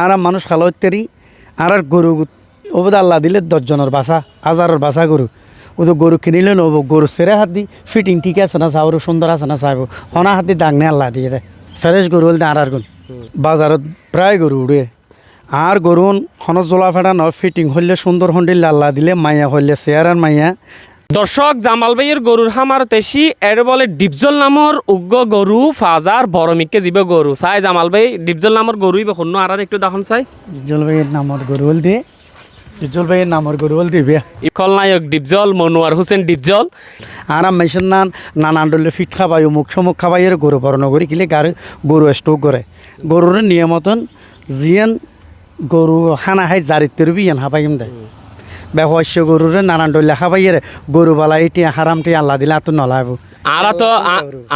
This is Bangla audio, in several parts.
আর মানুষ খালো তেরি আর আর গরু ওবদ আল্লাহ দিলে দশজনের বাসা হাজারের বাসা গরু। ও তো গরু কিনিলে নব গরু সেরে হাত দি ফিটিং ঠিক আছে না চাবর, সুন্দর আছে না চাইব হনা হাত দি দাগ আল্লাহ দিয়ে দেয়। ফ্রেশ গরু হলে আর আর গুণ। বাজারত প্রায় গরু উড়ে। আর গরু হন জোলা ফেটা ন ফিটিং হইলে সুন্দর হন্ডিল আল্লাহ দিলে, মাইয়া হইলে চেয়ার আর মাইয়া দর্শক জামাল ভাইয়ের গরুর হামার তেসি এর বলে ডিপজল নামর উগ্র গরু ফাজার বড় মিককে জিবে গরু চাই জামাল ভাই ডিপজল নামর গরুই বেখন আর একটু দেখুন চাই। জলবাইয়ের নামর গরু হল দিয়ে জলবাইয়ের নামর গরু হল দিবে ইকল নায়ক ডিপজল মনোয়ার হোসেন ডিপজল। আর মেশিন নান নানান ডলে ফিট খাবাই মুখ সমুখ খাবাই এর গরু বড় নগরী কিলে গাড়ি গরু স্টোক করে গরুর নিয়মতন জিয়ান গরু খানা খাই জারিত্বের বিয়ান হাবাইম দেয় ব্যবহার্য গরুর নানান ডলে খাবাই এর গরু বালা এটি হারামটি আল্লাহ দিলে আত নলাইব। আরা তো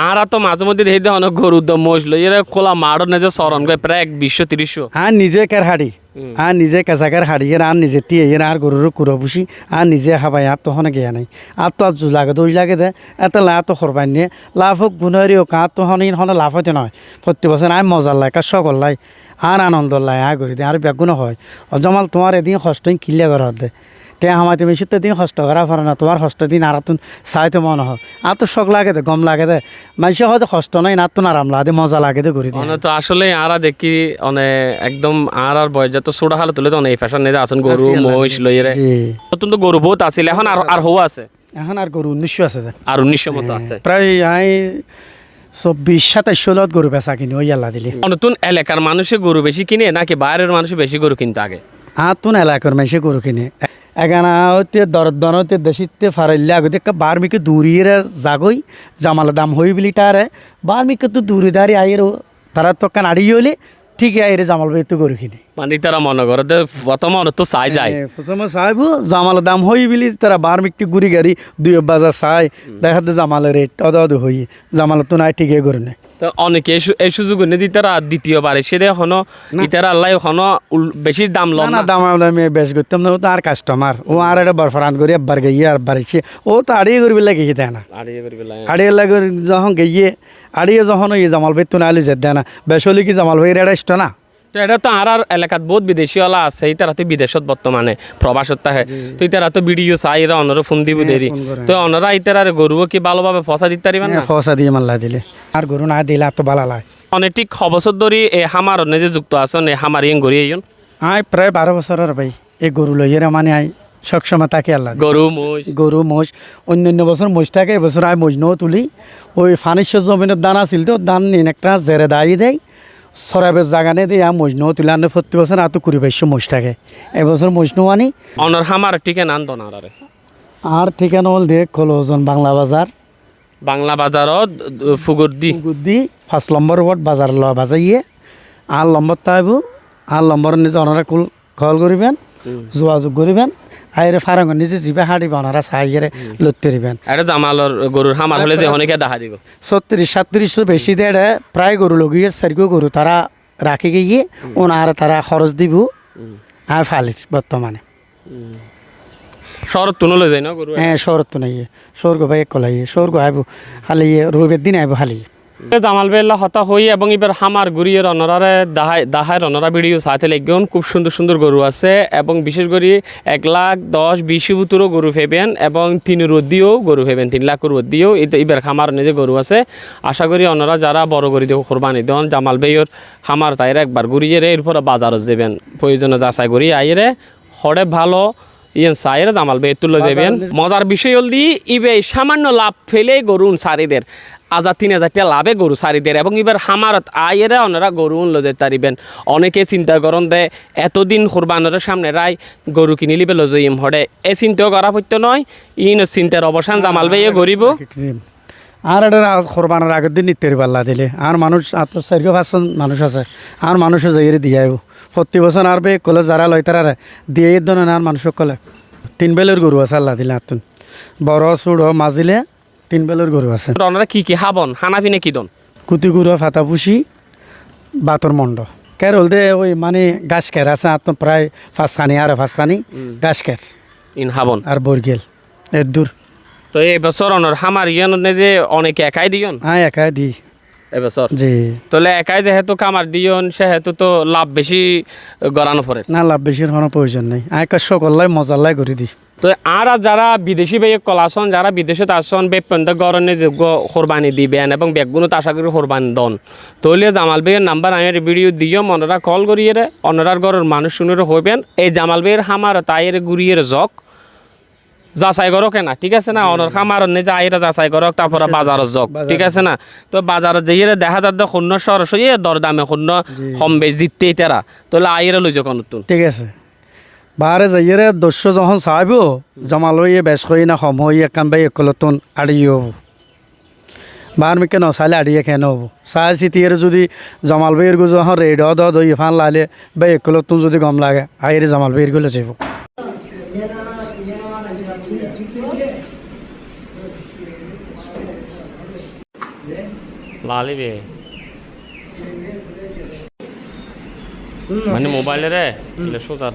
আরা তো মাঝে মধ্যে দেখি দেখো গরু দম মজলো এর খোলা মাড় নেজে সরন গয় প্রায় এক বিশশো তিরিশশো। আর নিজে কের হাড়ি। আর নিজে কেঁচাকের এর আর নিজে এর আর গরুর কুড়ো বুসি আর নিজে খাবাই আর তো হনে গিয়া নাই। আর তো আর জু লাগে দই লাগে দে। এত লা তো সরবাই নিয়ে। লাভ হোক গুণারি হোক আর তো হনে হনে লাভ হতে নয়। প্রতি বছর আয় মজার লাই কাজ সকল লাই। আর আনন্দ লাই আয় করি দে আর বেগুন হয়। অজমাল তোমার এদিন কষ্ট কিলিয়া করা দে তে আমার তুমি সত্যি দিন কষ্ট করা পারে না তোমার কষ্ট দিন আর তুন চাইতে মনে হয়। আর তো শখ লাগে দে গম লাগে দে। মানুষের হয়তো কষ্ট নাই না তো আরাম লাগে মজা লাগে দে দে অনে তো আসলে আরা দেখি অনে একদম আর আর বয়স যত ছোট হালে তুলে তো অনেক ফ্যাশন নেই আছেন গরু মহিষ লইয়ে জি। নতুন তো গরু বহুত আছিল এখন আর আর হওয়া আছে। এখন আর গরু উনিশশো আছে আর উনিশশো মতো আছে। প্রায় আই চব্বিশ সাতাইশ ষোলত গরু বেচা কিনি ওই আল্লাহ দিলি। নতুন এলাকার মানুষে গরু বেশি কিনে নাকি বাইরের মানুষ বেশি গরু কিনতে আগে আর তুন এলাকার মানুষে গরু কিনে। এখানে দরদনতে দরদ দনতে দেশিতে ফারাইলে আগতে বার্মিকে দূরিয়ে জাগই জামালা দাম হই বলি তারে বার্মিকে তো দূরে দাঁড়িয়ে আইয়ের তারা তো কান আড়িয়ে হলে ঠিক আইরে জামাল ভাই তো গরু কিনে। মানে তারা মনে করে যে প্রথম তো চাই যায়। প্রথমে সাহেব জামাল দাম হই বলি তারা বার বার্মিকটি গুড়ি গাড়ি দুই বাজার চাই। দেখাতে জামালের রেট অদ অদ হই জামাল তো নাই ঠিকই করে নেয় তো অনেকে এই সু- সুযোগ নিয়ে যে তারা দ্বিতীয়বার এসে দেয় এখনও ইতারা আল্লাহ এখনও বেশি দাম না না। দাম আমি বেশ করতাম না ও তো আর কাস্টমার ও আর একটা বরফরান করি একবার গিয়ে আর বাড়িছে ও তো আড়িয়ে করবি লাগে দেয় না। আড়িয়ে লাগে যখন গিয়ে আড়িয়ে যখন ওই জামাল ভাই তো নাইলে যেত না। বেশ হলে কি জামাল ভাই এটা ইষ্ট না? তো এটা তো আর এলাকাত বহুত বিদেশি ওলা আছে ইতারা তো বিদেশত বর্তমানে প্রবাসত থাকে। তো ইতারা তো ভিডিও চাই এরা অনর ফোন দিব দেরি। ফোন করে। তো অনরা ইতারা গরু কি ভালোভাবে ফসা দিতে পারিবেন না? ফসা দিয়ে মাল্লা দিলে। আর গরু না দিলে এত ভালো লাগে অনেক ঠিক খবসর ধরি এই হামার যে যুক্ত আছেন এই হামার ইয়ে গড়ি এইন আয় প্রায় বারো বছরের ভাই এই গরু লইয়ের মানে আই। সবসময় তাকে আল্লাহ। গরু মোষ গরু মোষ অন্য অন্য বছর মোষটাকে এবছর আয় মোষ নও তুলি। ওই ফানিশ্বর জমিনের দান আছিল তো দান নিন একটা জেরে দাঁড়িয়ে দেয় সরাবের জাগা নিয়ে দিয়ে মোষ নও তুলে। আনে প্রতি বছর আতো কুড়ি বাইশশো মোষটাকে এবছর মোষ নও আনি। অনর হামার ঠিকানা নান দনারে আর? ঠিকানা হল দেখ কলোজন বাংলা বাজার। বাংলা বাজারত ফুগুর দি গুদ্দি ফার্স্ট নম্বর ওয়ার্ড বাজার ল বাজাইয়ে আর নম্বর তাইব আর নম্বর নিজে কুল কল করিবেন যোগাযোগ করিবেন। আইরে ফারাঙ্গ নিজে জিবে হাঁটিবে ওনারা সাহায্যে লড়তে দিবেন এটা জামালর গরুর হামার হলে যে অনেকে দেখা দিব। ছত্রিশ সাতত্রিশশো বেশি দেড়ে প্রায় গরু লগিয়ে সারিকো গরু তারা রাখি গিয়ে ওনার তারা খরচ দিব। আর ফালির বর্তমানে। শরৎ তুনলে যায় না গরু হ্যাঁ শরৎ তো নাই স্বর্গ ভাই এক কলাই স্বর্গ আইব খালি রবির দিন আইব খালি। জামাল বেল্লা হতা হই এবং এবার হামার গুড়িয়ে রনরারে দাহাই দাহাই রনরা ভিডিও সাথে লেগেন খুব সুন্দর সুন্দর গরু আছে এবং বিশেষ করে এক লাখ দশ বিশ বুতুরও গরু ফেবেন এবং তিন রোদ দিয়েও গরু ফেবেন তিন লাখ রোদ দিয়েও এবার খামার নিজে গরু আছে। আশা করি অনরা যারা বড় গরি দিয়ে কোরবানি দেন জামাল বেয়র হামার তাইরে একবার ঘুরিয়ে রে এরপরে বাজারত যাবেন। প্রয়োজনে যাচাই করি আইরে হরে ভালো ইয়েন সাইরে জামাল বে তুলে যাবেন। মজার বিষয় হল দি ইবে সামান্য লাভ ফেলে গরুন সারিদের। আজার তিন হাজার টাকা লাভে গরু সারিদের এবং এবার হামারত আয়েরা ওনারা গরু উন লজে তারিবেন। অনেকে চিন্তা করেন দে এতদিন কোরবানের সামনে রাই গরু কিনি লিবে লজইম হরে। এ চিন্তাও করা হইতো নয়, ইন চিন্তার অবসান জামাল ভাইয়ে গরিব। আর এটা কোরবানের আগের দিন নিতে পাল্লা দিলে। আর মানুষ আত্ম চারিশো পাঁচজন মানুষ আছে। আর মানুষও যাই দিয়ে আইব। প্রতি বছর আর বে কলে যারা লয় তারা দিয়ে দন আর মানুষ কলে তিন বেলের গরু আছে আল্লাহ দিলে আতুন। বড় চুড় মাজিলে তিন বেলার গরু আছে। ওনারা কি কি হাবন? হানা পিনে কি দন? কুতি গরু ফাতা পুষি বাতর মন্ড। কের হলদে ওই মানে গাছ কের আছে আত্ম প্রায় ফাঁসখানি আর ফাঁসখানি গাছ কের। ইন হাবন? আর বরগেল এর দূর। তো এই বছর অনর হামার ইয়ন যে অনেকে একাই দিয়ন? হ্যাঁ একাই দি এবছর? জি। তাহলে একাই যেহেতু কামার দিয়ন সেহেতু তো লাভ বেশি গড়ানো পড়ে না লাভ বেশি হওয়ার প্রয়োজন নেই। আয় কাজ সকলাই মজাল্লাই করে দিই তো আর যারা বিদেশি বেয়ে কলাসন যারা বিদেশে আসন বেপন্দ গরনে যোগ্য কোরবানি দিবেন এবং বেগুনো আশা করি কোরবানি দন। তৈলে জামাল বেয়ের নাম্বার আমি ভিডিও দিও মনরা কল করিয়ে রে অনরার ঘরের মানুষ শুনে হইবেন। এই জামাল বেয়ের হামার তাইয়ের গুড়িয়ে জক যাচাই করো কেনা ঠিক আছে না? অনর খামার নে যাইরা যাচাই করক তারপরে বাজারত জক ঠিক আছে না? তো বাজারত যাইয়ে দেখা যাচ্ছে শূন্য সরসই দরদামে শূন্য কম বেশ জিততেই তারা তাহলে আইরে লই যখন নতুন ঠিক আছে। বাহারে যাইয়ে দস্য যখন চাইব জমা লই বেশ কই না সম হই একান বাই একলতন আড়িয়ে হব। বাহার মিকে নচাইলে আড়িয়ে কেন হব। চাই চিটিয়ে যদি জমাল বের গো যখন রেড দ দই ফান লাইলে বাই একলতন যদি গম লাগে আইরে জমাল বের গলে যাব। লালিবে মানে মোবাইলে রে সোজা